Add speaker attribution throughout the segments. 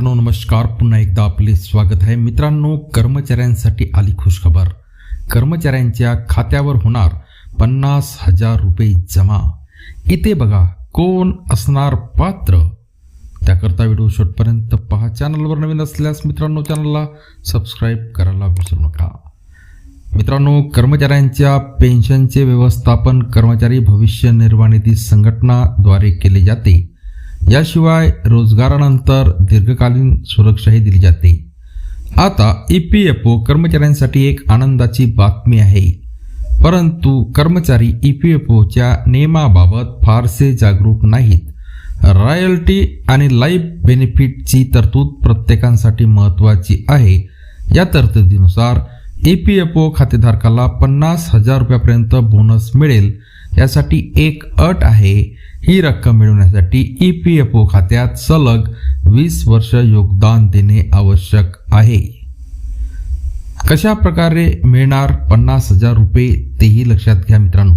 Speaker 1: मित्रांनो नमस्कार. पुन्हा एकदा आपले स्वागत आहे. मित्रांनो कर्मचाऱ्यांसाठी आली खुशखबर. कर्मचाऱ्यांच्या खात्यावर होणार पन्नास हजार रुपये जमा. इथे बघा कोण असणार पात्र? त्याकरता व्हिडिओ शेवटपर्यंत पहा. चॅनलवर नवीन असल्यास मित्रांनो चॅनलला सबस्क्राईब करायला विसरू नका. मित्रांनो कर्मचाऱ्यांच्या पेन्शनचे व्यवस्थापन कर्मचारी भविष्य निर्वाह निधी संघटनाद्वारे केले जाते. याशिवाय रोजगारानंतर दीर्घकालीन सुरक्षाही दिली जाते. आता ई पी एफ ओ कर्मचाऱ्यांसाठी एक आनंदाची बातमी आहे. परंतु कर्मचारी ई पी एफ ओच्या नियमाबाबत फारसे जागरूक नाहीत. रॉयल्टी आणि लाईफ बेनिफिटची तरतूद प्रत्येकासाठी महत्त्वाची आहे. या तरतुदीनुसार ई पी एफ ओ खातेधारकाला पन्नास हजार रुपयापर्यंत बोनस मिळेल. यासाठी एक अट आहे ही रक्कम मिळवण्यासाठी ई पी एफ ओ खात्यात सलग वीस वर्ष योगदान देणे आवश्यक आहे. कशा प्रकारे मिळणार पन्नास हजार रुपये तेही लक्षात घ्या मित्रांनो.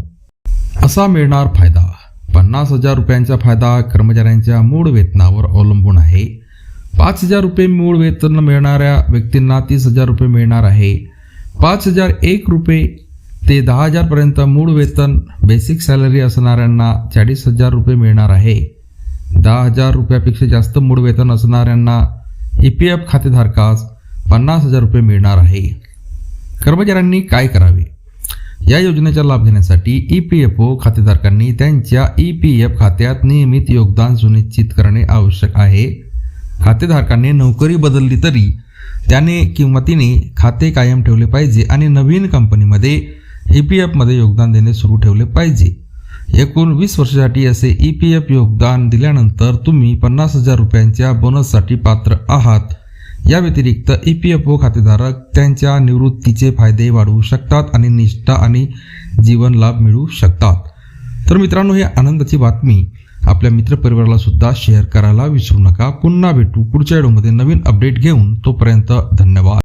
Speaker 1: असा मिळणार फायदा पन्नास हजार रुपयांचा फायदा कर्मचाऱ्यांच्या मूळ वेतनावर अवलंबून आहे. पाच हजार रुपये मूळ वेतन मिळणाऱ्या व्यक्तींना तीस हजार रुपये मिळणार आहे. पाच हजार एक रुपये ते दहा हजारपर्यंत मूळ वेतन बेसिक सॅलरी असणाऱ्यांना चाळीस हजार रुपये मिळणार आहे. दहा हजार रुपयापेक्षा जास्त मूळ वेतन असणाऱ्यांना ई पी एफ खातेधारकास पन्नास हजार रुपये मिळणार आहे. कर्मचाऱ्यांनी काय करावे? या योजनेचा लाभ घेण्यासाठी ई पी एफ ओ खातेधारकांनी त्यांच्या ई पी एफ खात्यात नियमित योगदान सुनिश्चित करणे आवश्यक आहे. खातेधारकांनी नोकरी बदलली तरी त्याने किंवा तिने खाते कायम ठेवले पाहिजे आणि नवीन कंपनीमध्ये ई पी एफमध्ये योगदान देणे सुरू ठेवले पाहिजे. एकूण वीस वर्षासाठी असे ई पी एफ योगदान दिल्यानंतर तुम्ही पन्नास हजार रुपयांच्या बोनससाठी पात्र आहात. या व्यतिरिक्त ई पी एफ ओ खातेधारक त्यांच्या निवृत्तीचे फायदे वाढवू शकतात आणि निष्ठा आणि जीवन लाभ मिळवू शकतात. तर मित्रांनो ही आनंदाची बातमी आपल्या मित्रपरिवाराला सुद्धा शेअर करायला विसरू नका. पुन्हा भेटू पुढच्या व्हिडिओमध्ये नवीन अपडेट घेऊन. तोपर्यंत धन्यवाद.